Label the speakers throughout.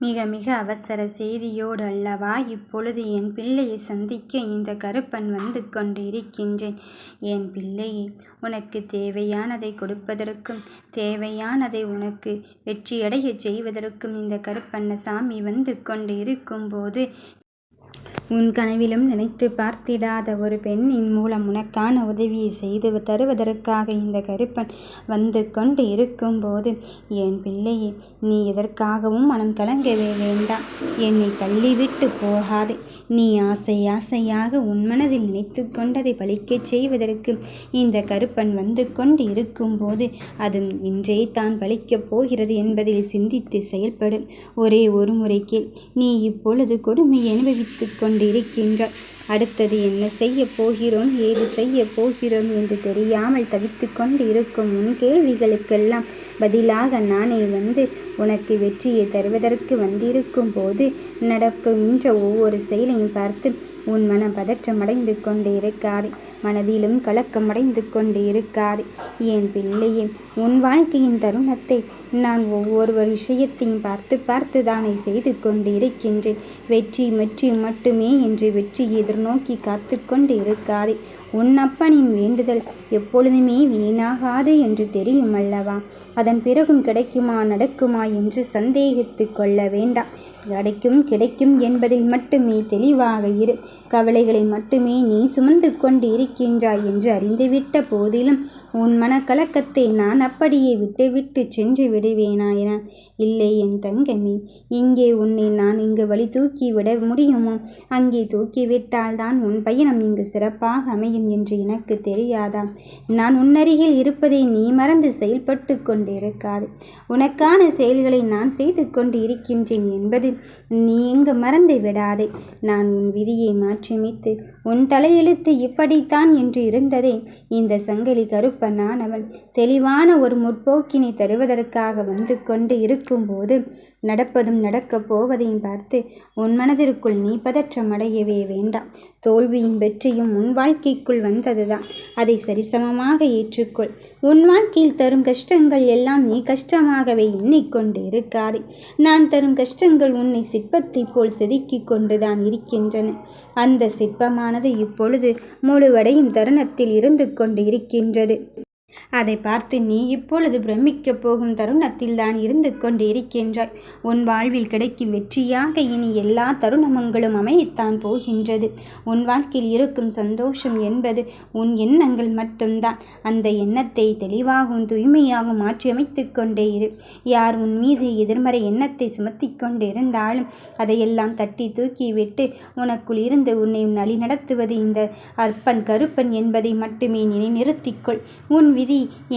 Speaker 1: மிக மிக அவசர செய்தியோடு அல்லவா இப்பொழுது என் பிள்ளையை சந்திக்க இந்த கருப்பன் வந்து கொண்டிருக்கின்றேன். என் பிள்ளையை உனக்கு தேவையானதை கொடுப்பதற்கும் தேவையானதை உனக்கு வெற்றியடையச் செய்வதற்கும் இந்த கருப்பண்ணசாமி வந்து கொண்டு இருக்கும்போது உன் கனவிலும் நினைத்து பார்த்திடாத ஒரு பெண்ணின் மூலம் உனக்கான உதவியை செய்து தருவதற்காக இந்த கருப்பன் வந்து கொண்டு இருக்கும்போது என் பிள்ளையே நீ எதற்காகவும் மனம் கலங்கவே வேண்டாம். என்னை தள்ளிவிட்டு போகாதே. நீ ஆசை ஆசையாக உன் மனதில் நினைத்து கொண்டதை பழிக்கச் செய்வதற்கு இந்த கருப்பன் வந்து கொண்டு இருக்கும்போது அது இன்றே தான் பழிக்கப் போகிறது என்பதில் சிந்தித்து செயல்படும் ஒரே ஒரு முறைக்கு நீ இப்பொழுது கொடுமை அனுபவித்துக் கொண்டு கொண்டிருக்கின்றார் அடுத்தது என்ன செய்ய போகிறோம் ஏது செய்ய போகிறோம் என்று தெரியாமல் தவித்து கொண்டு இருக்கும் உன் கேள்விகளுக்கெல்லாம் பதிலாக நானே வந்து உனக்கு வெற்றியை தருவதற்கு வந்திருக்கும் போது நடக்கின்ற ஒவ்வொரு செயலையும் பார்த்து உன் மனம் பதற்றமடைந்து கொண்டு இருக்கார் மனதிலும் கலக்கமடைந்து கொண்டு இருக்கார் என் பிள்ளையே உன் வாழ்க்கையின் தருணத்தை நான் ஒவ்வொரு விஷயத்தையும் பார்த்து பார்த்து தானே செய்து கொண்டு இருக்கின்றேன் வெற்றி வெற்றி மட்டுமே என்று வெற்றி எதிர்நோக்கி காத்து கொண்டு இருக்காதே உன் அப்பனின் வேண்டுதல் எப்பொழுதுமே வீணாகாது என்று தெரியும் அல்லவா? அதன் பிறகும் கிடைக்குமா நடக்குமா என்று சந்தேகித்து கொள்ள வேண்டாம். கிடைக்கும் கிடைக்கும் என்பதில் மட்டுமே தெளிவாக இரு. கவலைகளை மட்டுமே நீ சுமந்து கொண்டு இருக்கின்றாய் என்று அறிந்துவிட்ட போதிலும் உன் மனக்கலக்கத்தை நான் அப்படியே விட்டுவிட்டு சென்று விடுவேனா என. இல்லை என் தங்கமே இங்கே உன்னை நான் இங்கு வழி தூக்கி விட முடியுமோ? அங்கே தூக்கிவிட்டால் தான் உன் பயணம் இங்கு சிறப்பாக அமையும். என்று எனக்கு தெரியாதா? நான் உன்னருகில் இருப்பதை நீ மறந்து செயல்பட்டு கொண்டிருக்காது. உனக்கான செயல்களை நான் செய்து கொண்டு இருக்கின்றேன் என்பது நீ இங்கு மறந்து விடாதே. நான் உன் விதியை மாற்றியமைத்து உன் தலையெழுத்து இப்படித்தான் என்று இருந்ததே. இந்த சங்கிலி கருப்பனானவன் தெளிவான ஒரு முற்போக்கினை தருவதற்காக வந்து கொண்டு இருக்கும்போது நடப்பதும் நடக்கப் போவதையும் பார்த்து உன் மனதிற்குள் நீ பதற்றமடையவே வேண்டாம். தோல்வியும் வெற்றியும் உன் வாழ்க்கைக்குள் வந்ததுதான். அதை சரிசமமாக ஏற்றுக்கொள். உன் வாழ்க்கையில் தரும் கஷ்டங்கள் எல்லாம் நீ கஷ்டமாகவே எண்ணிக்கொண்டு இருக்காதே நான் தரும் கஷ்டங்கள் உன்னை சிற்பத்தைப் போல் செதுக்கிக் கொண்டுதான் இருக்கின்றன. அந்த சிற்பமானது இப்பொழுது முழுவடையும் தருணத்தில் இருந்து கொண்டு இருக்கின்றது அதை பார்த்து நீ இப்பொழுது பிரமிக்கப் போகும் தருணத்தில் தான் இருந்து கொண்டு இருக்கின்றாய். உன் வாழ்வில் கிடைக்கும் வெற்றியாக இனி எல்லா தருணமங்களும் அமையத்தான் போகின்றது. உன் வாழ்க்கையில் இருக்கும் சந்தோஷம் என்பது உன் எண்ணங்கள் மட்டும்தான். அந்த எண்ணத்தை தெளிவாகவும் தூய்மையாகவும் மாற்றியமைத்து கொண்டே இரு. யார் உன் மீது எதிர்மறை எண்ணத்தை சுமத்தி கொண்டிருந்தாலும் அதையெல்லாம் தட்டி தூக்கிவிட்டு உனக்குள் இருந்து உன்னை நடத்துவது இந்த அற்பன் கருப்பன் என்பதை மட்டுமே நிலைநிறுத்திக்கொள் உன் விதி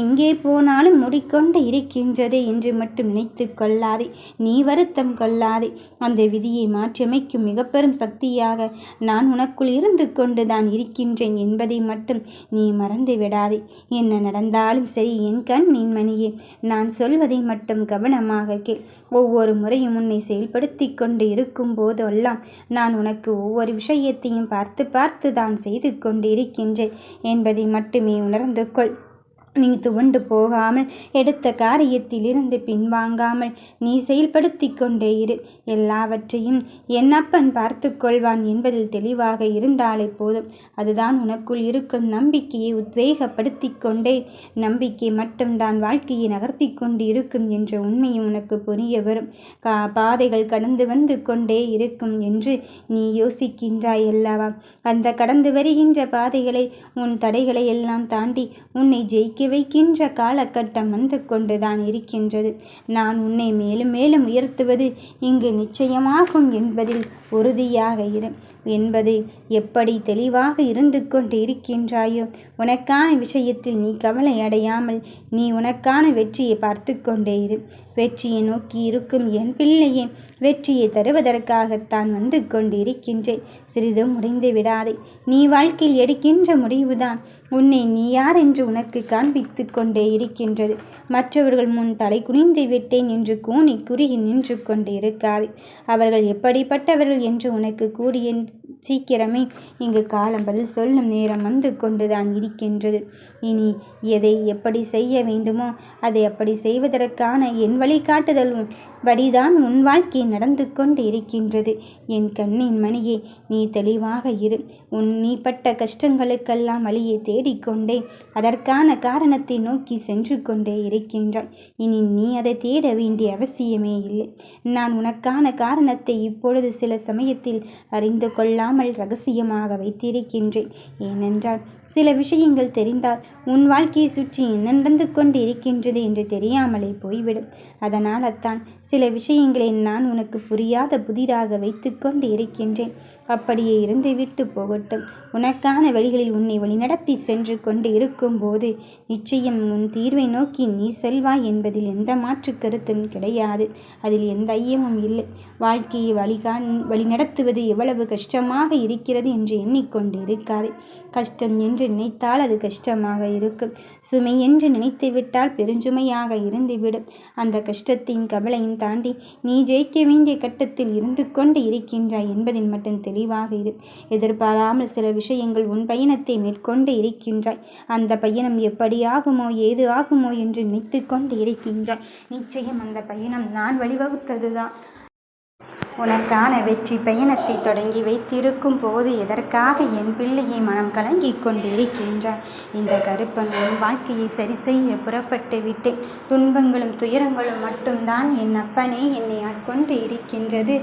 Speaker 1: எங்கே போனாலும் முடிக்கொண்டு இருக்கின்றதே என்று மட்டும் நினைத்து கொள்ளாதே. நீ வருத்தம் கொள்ளாதே. அந்த விதியை மாற்றியமைக்கும் மிக பெரும் சக்தியாக நான் உனக்குள் இருந்து கொண்டு தான் இருக்கின்றேன் என்பதை மட்டும் நீ மறந்து விடாதே. என்ன நடந்தாலும் சரி என் கண் நின் மணியே. நான் சொல்வதை மட்டும் கவனமாக கேள். ஒவ்வொரு முறையும் உன்னை செயல்படுத்தி கொண்டு இருக்கும் போதெல்லாம் நான் உனக்கு ஒவ்வொரு விஷயத்தையும் பார்த்து பார்த்து தான் செய்து கொண்டு இருக்கின்றேன் என்பதை மட்டுமே உணர்ந்து கொள். நீ துவண்டு போகாமல் எடுத்த காரியத்திலிருந்து பின்வாங்காமல் நீ செயல்படுத்தி கொண்டே இரு. எல்லாவற்றையும் என் அப்பன் பார்த்து கொள்வான் என்பதில் தெளிவாக இருந்தாலே போதும். அதுதான் உனக்குள் இருக்கும் நம்பிக்கையை உத்வேகப்படுத்தி கொண்டே நம்பிக்கை மட்டும்தான் வாழ்க்கையை நகர்த்தி கொண்டு இருக்கும் என்ற உண்மையும் உனக்கு புரிய வரும். கா பாதைகள் கடந்து வந்து கொண்டே இருக்கும் என்று நீ யோசிக்கின்றாய் அல்லவா? அந்த கடந்து வருகின்ற பாதைகளை உன் தடைகளை எல்லாம் தாண்டி உன்னை ஜெயிக்க இறக்கி வைக்கின்ற காலகட்டம் வந்து கொண்டுதான் இருக்கின்றது. நான் உன்னை மேலும் மேலும் உயர்த்துவது இங்கு நிச்சயமாகும் என்பதில் உறுதியாக இரு. என்பது எப்படி தெளிவாக இருந்து கொண்டு இருக்கின்றாயோ? உனக்கான விஷயத்தில் நீ கவலை அடையாமல் நீ உனக்கான வெற்றியை பார்த்து கொண்டே இரு. வெற்றியை நோக்கி இருக்கும் என் பிள்ளையே வெற்றியை தருவதற்காகத்தான் வந்து கொண்டிருக்கின்றேன் சிறிதும் முடிந்து விடாதே. நீ வாழ்க்கையில் எடுக்கின்ற முடிவுதான் உன்னை நீ யார் என்று உனக்கு காண்பித்து கொண்டே இருக்கின்றது. மற்றவர்கள் முன் தலை குனிந்து விட்டேன் என்று கூனி குறுகி நின்று கொண்டு இருக்காது. அவர்கள் எப்படிப்பட்டவர்கள் என்று உனக்கு கூடிய சீக்கிரமே இங்கு காலம் பதில் சொல்லும் நேரம் வந்து கொண்டுதான் இருக்கின்றது. இனி எதை எப்படி செய்ய வேண்டுமோ அதை அப்படி செய்வதற்கான என் வழிகாட்டுதல் படிதான் உன் வாழ்க்கை நடந்து கொண்டு இருக்கின்றது என் கண்ணின் மணியே நீ தெளிவாக இரு. உன் நீ பட்ட கஷ்டங்களுக்கெல்லாம் வழியை தேடிக்கொண்டே அதற்கான காரணத்தை நோக்கி சென்று கொண்டே இருக்கின்றாய். இனி நீ அதை தேட வேண்டிய அவசியமே இல்லை. நான் உனக்கான காரணத்தை இப்பொழுது சில சமயத்தில் அறிந்து கொள்ளாமல் ரகசியமாக வைத்திருக்கின்றேன். ஏனென்றால் சில விஷயங்கள் தெரிந்தால் உன் வாழ்க்கையை சுற்றி என்ன நடந்து கொண்டு இருக்கின்றது என்று தெரியாமலே போய்விடும். அதனால் அத்தான் சில விஷயங்களை நான் உனக்கு புரியாத புதிராக வைத்துக்கொண்டு இருக்கின்றேன். அப்படியே இருந்து விட்டு போகட்டும். உனக்கான வழிகளில் உன்னை வழிநடத்தி சென்று கொண்டு இருக்கும்போது நிச்சயம் உன் தீர்வை நோக்கி நீ செல்வாய் என்பதில் எந்த மாற்று கருத்தும் கிடையாது. அதில் எந்த ஐயமும் இல்லை. வாழ்க்கையை வழிகா வழிநடத்துவது எவ்வளவு கஷ்டமாக இருக்கிறது என்று எண்ணிக்கொண்டு இருக்காது கஷ்டம் என்று நினைத்தால் அது கஷ்டமாக இருக்கும். சுமை என்று நினைத்து விட்டால் பெருஞ்சுமையாக இருந்துவிடும். அந்த கஷ்டத்தையும் கவலையும் தாண்டி நீ ஜெயிக்க வேண்டிய கட்டத்தில் இருந்து கொண்டு இருக்கின்றாய் என்பதில் மட்டும் தெளிவாக இரு. எதிர்பாராமல் சில விஷயங்கள் உன் பயணத்தை மேற்கொண்டு இருக்கின்றாய். அந்த பயணம் எப்படி ஆகுமோ ஏது ஆகுமோ என்று நினைத்து கொண்டு இருக்கின்றாய். நிச்சயம் அந்த பயணம் நான் வழிவகுத்ததுதான். உனக்கான வெற்றி பயணத்தை தொடங்கி வைத்திருக்கும் போது எதற்காக என் பிள்ளையை மனம் கலங்கி கொண்டிருக்கின்றார் இந்த கருப்பன் உன் வாழ்க்கையை சரி செய்ய புறப்பட்டு விட்டேன். துன்பங்களும் துயரங்களும் மட்டும்தான் என் அப்பனே என்னை ஆட்கொண்டு இருக்கின்றது.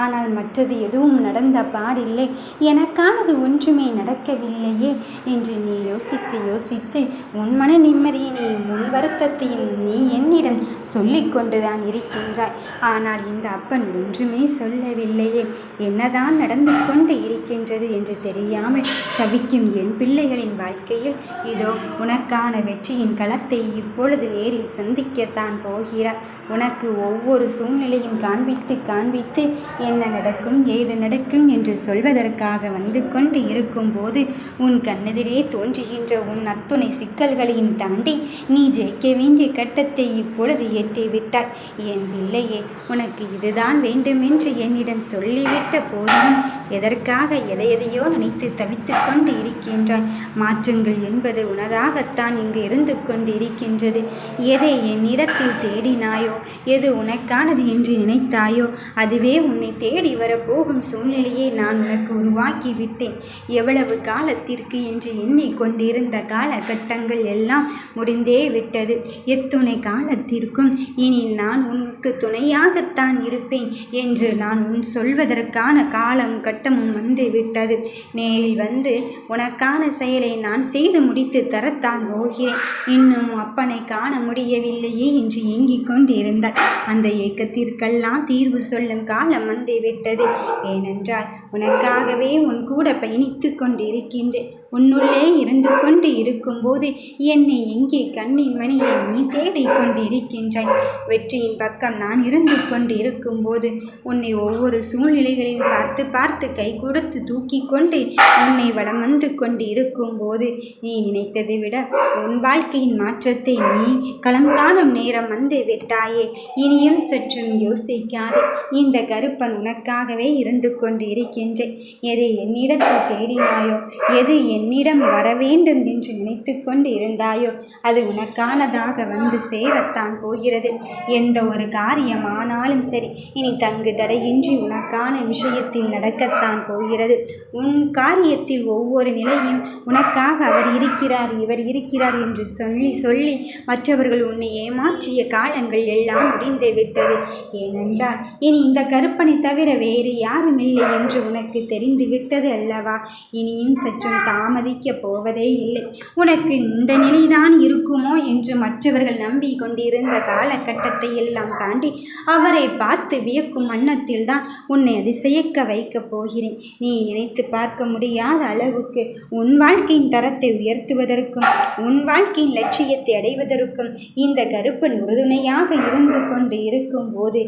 Speaker 1: ஆனால் மற்றது எதுவும் நடந்த பாடில்லை. எனக்கானது ஒன்றுமே நடக்கவில்லையே என்று நீ யோசித்து யோசித்து உன் மன நிம்மதியை நீ முன் வருத்தத்தையும் நீ என்னிடம் சொல்லிக்கொண்டுதான் இருக்கின்றாய். ஆனால் இந்த அப்பன் ஒன்றுமே சொல்லவில்லையே. என்னதான் நடந்து கொண்டு இருக்கின்றது என்று தெரியாமல் தவிக்கும் என் பிள்ளைகளின் வாழ்க்கையில் இதோ உனக்கான வெற்றியின் களத்தை இப்பொழுது நேரில் சந்திக்கத்தான் போகிறார். உனக்கு ஒவ்வொரு சூழ்நிலையும் காண்பித்து காண்பித்து என்ன நடக்கும் ஏது நடக்கும் என்று சொல்வதற்காக வந்து கொண்டு இருக்கும்போது உன் கண்ணெதிரே தோன்றுகின்ற உன் அத்துணை சிக்கல்களையும் தாண்டி நீ ஜெயிக்க வேண்டிய கட்டத்தை இப்பொழுது எட்டிவிட்டாய் என் பிள்ளையே உனக்கு இதுதான் வேண்டுமென்று என்னிடம் சொல்லிவிட்ட போதும். எதற்காக எதையதையோ நினைத்து தவித்து கொண்டு இருக்கின்றாய்? மாற்றங்கள் என்பது உனதாகத்தான் இங்கு இருந்து கொண்டு இருக்கின்றது எதை என்னிடத்தில் தேடினாயோ? எது உனக்கானது என்று நினைத்தாயோ? அதுவே உன்னை தேடி வரப்போகும் சூழ்நிலையை நான் உனக்கு உருவாக்கி விட்டேன் எவ்வளவு காலத்திற்கு என்று எண்ணிக்கொண்டிருந்த காலகட்டங்கள் எல்லாம் முடிந்தே விட்டது. எத்துணை காலத்திற்கும் இனி நான் உனக்கு துணையாகத்தான் இருப்பேன் என்று நான் உன் சொல்வதற்கான காலம் கட்டமும் வந்து விட்டது. நேரில் வந்து உனக்கான செயலை நான் செய்து முடித்து தரத்தான் போகிறேன். இன்னும் அப்பனை காண முடியவில்லையே என்று ஏங்கிக் கொண்டிருந்தாள். அந்த ஏக்கத்திற்கெல்லாம் தீர்வு சொல்லும் காலம் வந்து விட்டது. ஏனென்றால் உனக்காகவே உன் கூட பயணித்து கொண்டிருக்கின்றேன். உன்னுள்ளே இருந்து கொண்டு இருக்கும்போது என்னை எங்கே கண்ணின் மணியை நீ தேடிக் கொண்டிருக்கின்றாய்? வெற்றியின் பக்கம் நான் இருந்து கொண்டு இருக்கும்போது உன்னை ஒவ்வொரு சூழ்நிலைகளையும் பார்த்து பார்த்து கை கொடுத்து தூக்கி கொண்டு உன்னை வளம் வந்து கொண்டு இருக்கும்போது நீ நினைத்ததை விட உன் வாழ்க்கையின் மாற்றத்தை நீ களம் காணும் நேரம் வந்து விட்டாயே. இனியும் சற்றும் யோசிக்காதே. இந்த கருப்பன் உனக்காகவே இருந்து கொண்டு இருக்கின்றேன் எதை என்னிடத்தில் தேடினாயோ எது என் என்னிடம் வர வேண்டும் என்று நினைத்து கொண்டு இருந்தாயோ அது உனக்கானதாக வந்து சேரத்தான் போகிறது. எந்த ஒரு காரியமானாலும் சரி இனி தங்கு தடையின்றி உனக்கான விஷயத்தில் நடக்கத்தான் போகிறது. உன் காரியத்தில் ஒவ்வொரு நிலையும் உனக்காக அவர் இருக்கிறார் இவர் இருக்கிறார் என்று சொல்லி சொல்லி மற்றவர்கள் உன்னை ஏமாற்றிய காலங்கள் எல்லாம் முடிந்து விட்டது. ஏனென்றால் இனி இந்த கருப்பனை தவிர வேறு யாரும் இல்லை என்று உனக்கு தெரிந்து விட்டது அல்லவா? இனியும் சற்றும் தாம் தாமதிக்கப் போவதே இல்லை. உனக்கு இந்த நிலைதான் இருக்குமோ என்று மற்றவர்கள் நம்பி கொண்டிருந்த காலகட்டத்தை எல்லாம் தாண்டி அவரை பார்த்து வியக்கும் வண்ணத்தில் தான் உன்னை அதிசயக்க வைக்கப் போகிறேன். நீ நினைத்து பார்க்க முடியாத அளவுக்கு உன் வாழ்க்கையின் தரத்தை உயர்த்துவதற்கும் உன் வாழ்க்கையின் லட்சியத்தை அடைவதற்கும் இந்த கருப்பன் உறுதுணையாக இருந்து கொண்டு இருக்கும் போது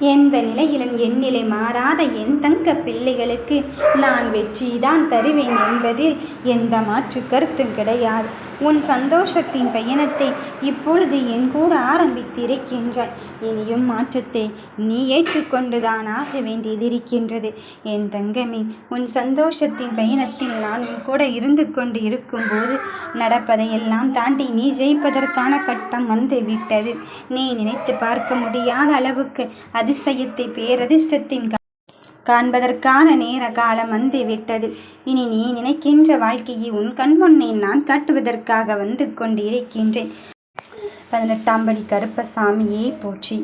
Speaker 1: எந்த நிலையிலும் என் நிலை மாறாத என் தங்க பிள்ளைகளுக்கு நான் வெற்றிதான் தருவேன் என்பதில் எந்த மாற்று கருத்தும் கிடையாது. உன் சந்தோஷத்தின் பயணத்தை இப்பொழுது என் கூட ஆரம்பித்திருக்கின்றாய். இனியும் மாற்றத்தை நீ ஏற்றுக்கொண்டுதான் ஆக வேண்டியதிருக்கின்றது. என் தங்கமே உன் சந்தோஷத்தின் பயணத்தில் நான் உன் கூட இருந்து கொண்டு இருக்கும்போது நடப்பதையெல்லாம் தாண்டி நீ ஜெயிப்பதற்கான கட்டம் வந்து விட்டது நீ நினைத்து பார்க்க முடியாத அளவுக்கு அதிசயத்தை பேரதிர்ஷ்டத்தின் காண்பதற்கான நேர காலம் வந்து விட்டது. இனி நீ நினைக்கின்ற வாழ்க்கையை உன் கண் முன்னே நான் காட்டுவதற்காக வந்து கொண்டிருக்கின்றேன். பதினெட்டாம் படி கருப்பசாமியே போற்றி.